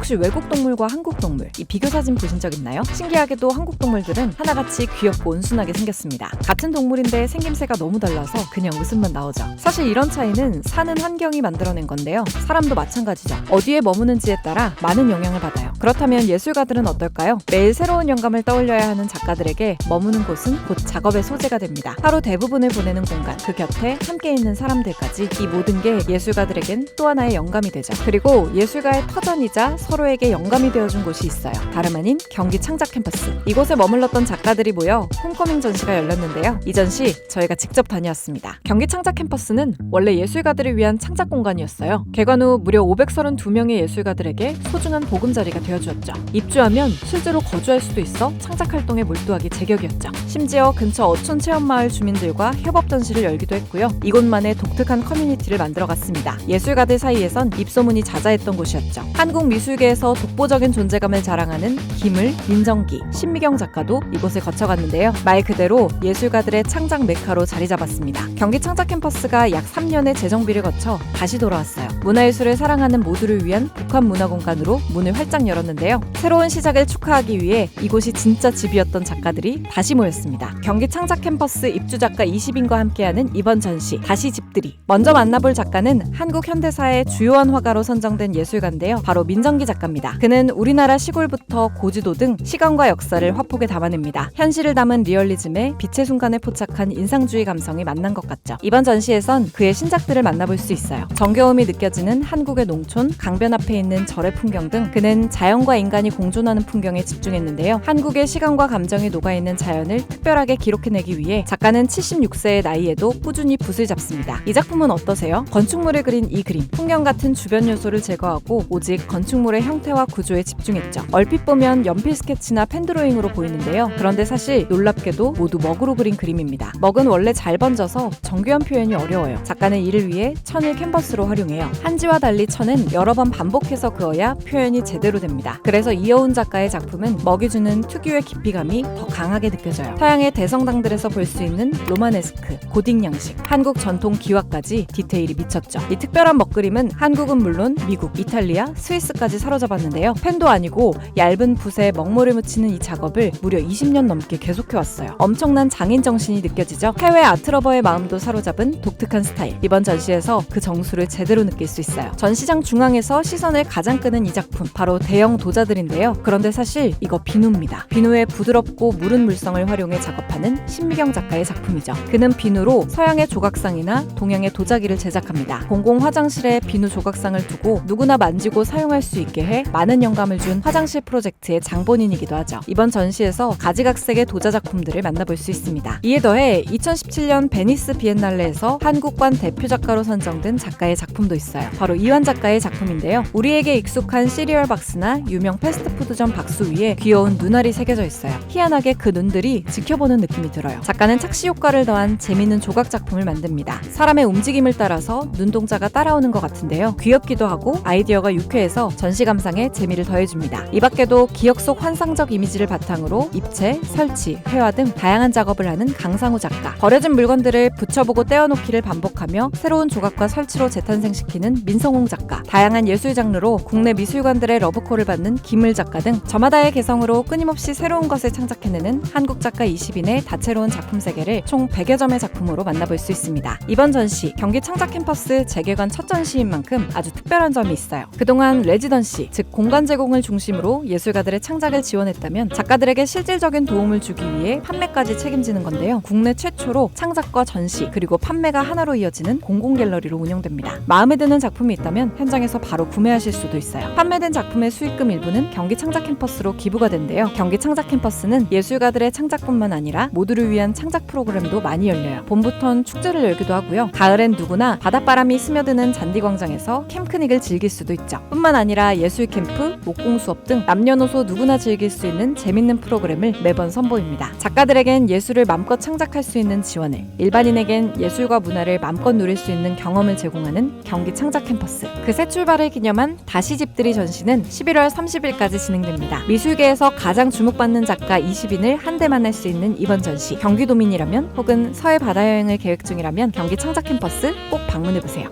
혹시 외국 동물과 한국 동물 이 비교 사진 보신 적 있나요? 신기하게도 한국 동물들은 하나같이 귀엽고 온순하게 생겼습니다. 같은 동물인데 생김새가 너무 달라서 그냥 웃음만 나오죠. 사실 이런 차이는 사는 환경이 만들어낸 건데요. 사람도 마찬가지죠. 어디에 머무는지에 따라 많은 영향을 받아요. 그렇다면 예술가들은 어떨까요? 매일 새로운 영감을 떠올려야 하는 작가들에게 머무는 곳은 곧 작업의 소재가 됩니다. 하루 대부분을 보내는 공간, 그 곁에 함께 있는 사람들까지 이 모든 게 예술가들에겐 또 하나의 영감이 되죠. 그리고 예술가의 터전이자 서로에게 영감이 되어준 곳이 있어요. 다름 아닌 경기 창작 캠퍼스. 이곳에 머물렀던 작가들이 모여 홈커밍 전시가 열렸는데요. 이 전시 저희가 직접 다녀왔습니다. 경기 창작 캠퍼스는 원래 예술가들을 위한 창작 공간이었어요. 개관 후 무려 532명의 예술가들에게 소중한 보금자리가 되 어주었죠. 입주하면 실제로 거주할 수도 있어 창작 활동에 몰두하기 제격이었죠. 심지어 근처 어촌 체험마을 주민들과 협업 전시를 열기도 했고요. 이곳만의 독특한 커뮤니티를 만들어갔습니다. 예술가들 사이에선 입소문이 자자했던 곳이었죠. 한국 미술계에서 독보적인 존재감을 자랑하는 김을, 민정기, 신미경 작가도 이곳을 거쳐갔는데요. 말 그대로 예술가들의 창작 메카로 자리 잡았습니다. 경기 창작 캠퍼스가 약 3년의 재정비를 거쳐 다시 돌아왔어요. 문화예술을 사랑하는 모두를 위한 복합 문화 공간으로 문을 활짝 열었 는데요. 새로운 시작을 축하하기 위해 이곳이 진짜 집이었던 작가들이 다시 모였습니다. 경기 창작 캠퍼스 입주 작가 20인과 함께하는 이번 전시 다시 집들이. 먼저 만나볼 작가는 한국 현대사의 주요한 화가로 선정된 예술가인데요. 바로 민정기 작가입니다. 그는 우리나라 시골부터 고지도 등 시간과 역사를 화폭에 담아냅니다. 현실을 담은 리얼리즘에 빛의 순간에 포착한 인상주의 감성이 만난 것 같죠. 이번 전시에선 그의 신작들을 만나볼 수 있어요. 정겨움이 느껴지는 한국의 농촌, 강변 앞에 있는 절의 풍경 등 그는 자연 과 인간이 공존하는 풍경에 집중했는데요. 한국의 시간과 감정이 녹아있는 자연을 특별하게 기록해내기 위해 작가는 76세의 나이에도 꾸준히 붓을 잡습니다. 이 작품은 어떠세요? 건축물을 그린 이 그림, 풍경 같은 주변 요소를 제거하고 오직 건축물의 형태와 구조에 집중했죠. 얼핏 보면 연필 스케치나 펜드로잉으로 보이는데요. 그런데 사실 놀랍게도 모두 먹으로 그린 그림입니다. 먹은 원래 잘 번져서 정교한 표현이 어려워요. 작가는 이를 위해 천을 캔버스로 활용해요. 한지와 달리 천은 여러 번 반복해서 그어야 표현이 제대로 됩니다. 그래서 이여운 작가의 작품은 먹이 주는 특유의 깊이감이 더 강하게 느껴져요. 서양의 대성당들에서 볼 수 있는 로마네스크, 고딕 양식, 한국 전통 기와까지 디테일이 미쳤죠. 이 특별한 먹그림은 한국은 물론 미국, 이탈리아, 스위스까지 사로잡았는데요. 펜도 아니고 얇은 붓에 먹물을 묻히는 이 작업을 무려 20년 넘게 계속해왔어요. 엄청난 장인 정신이 느껴지죠. 해외 아트러버의 마음도 사로잡은 독특한 스타일. 이번 전시에서 그 정수를 제대로 느낄 수 있어요. 전시장 중앙에서 시선을 가장 끄는 이 작품, 바로 대형 도자들인데요. 그런데 사실 이거 비누입니다. 비누의 부드럽고 무른 물성을 활용해 작업하는 신미경 작가의 작품이죠. 그는 비누로 서양의 조각상이나 동양의 도자기를 제작합니다. 공공 화장실에 비누 조각상을 두고 누구나 만지고 사용할 수 있게 해 많은 영감을 준 화장실 프로젝트의 장본인이기도 하죠. 이번 전시에서 가지각색의 도자 작품들을 만나볼 수 있습니다. 이에 더해 2017년 베니스 비엔날레에서 한국관 대표 작가로 선정된 작가의 작품도 있어요. 바로 이완 작가의 작품인데요. 우리에게 익숙한 시리얼 박스나 유명 패스트푸드점 박스 위에 귀여운 눈알이 새겨져 있어요. 희한하게 그 눈들이 지켜보는 느낌이 들어요. 작가는 착시 효과를 더한 재미있는 조각 작품을 만듭니다. 사람의 움직임을 따라서 눈동자가 따라오는 것 같은데요. 귀엽기도 하고 아이디어가 유쾌해서 전시 감상에 재미를 더해줍니다. 이 밖에도 기억 속 환상적 이미지를 바탕으로 입체, 설치, 회화 등 다양한 작업을 하는 강상우 작가. 버려진 물건들을 붙여보고 떼어놓기를 반복하며 새로운 조각과 설치로 재탄생시키는 민성홍 작가. 다양한 예술 장르로 국내 미술관들의 러브콜을 받는 김을 작가 등 저마다의 개성으로 끊임없이 새로운 것을 창작해내는 한국 작가 20인의 다채로운 작품 세계를 총 100여 점의 작품으로 만나볼 수 있습니다. 이번 전시 경기 창작 캠퍼스 재개관 첫 전시인 만큼 아주 특별한 점이 있어요. 그동안 레지던시, 즉 공간 제공을 중심으로 예술가들의 창작을 지원했다면 작가들에게 실질적인 도움을 주기 위해 판매까지 책임지는 건데요. 국내 최초로 창작과 전시 그리고 판매가 하나로 이어지는 공공 갤러리로 운영됩니다. 마음에 드는 작품이 있다면 현장에서 바로 구매하실 수도 있어요. 판매된 작품의 수익 금 일부는 경기 창작 캠퍼스로 기부가 된대요. 경기 창작 캠퍼스는 예술가들의 창작뿐만 아니라 모두를 위한 창작 프로그램도 많이 열려요. 봄부턴 축제를 열기도 하고요. 가을엔 누구나 바닷바람이 스며드는 잔디광장에서 캠크닉을 즐길 수도 있죠. 뿐만 아니라 예술 캠프, 목공 수업 등 남녀노소 누구나 즐길 수 있는 재밌는 프로그램을 매번 선보입니다. 작가들에겐 예술을 맘껏 창작할 수 있는 지원을, 일반인에겐 예술과 문화를 맘껏 누릴 수 있는 경험을 제공하는 경기 창작 캠퍼스. 그 새 출발을 기념한 다시 집들이 전시는 11월 30일까지 진행됩니다. 미술계에서 가장 주목받는 작가 20인을 한데 만날 수 있는 이번 전시. 경기도민이라면 혹은 서해 바다 여행을 계획 중이라면 경기 창작 캠퍼스 꼭 방문해 보세요.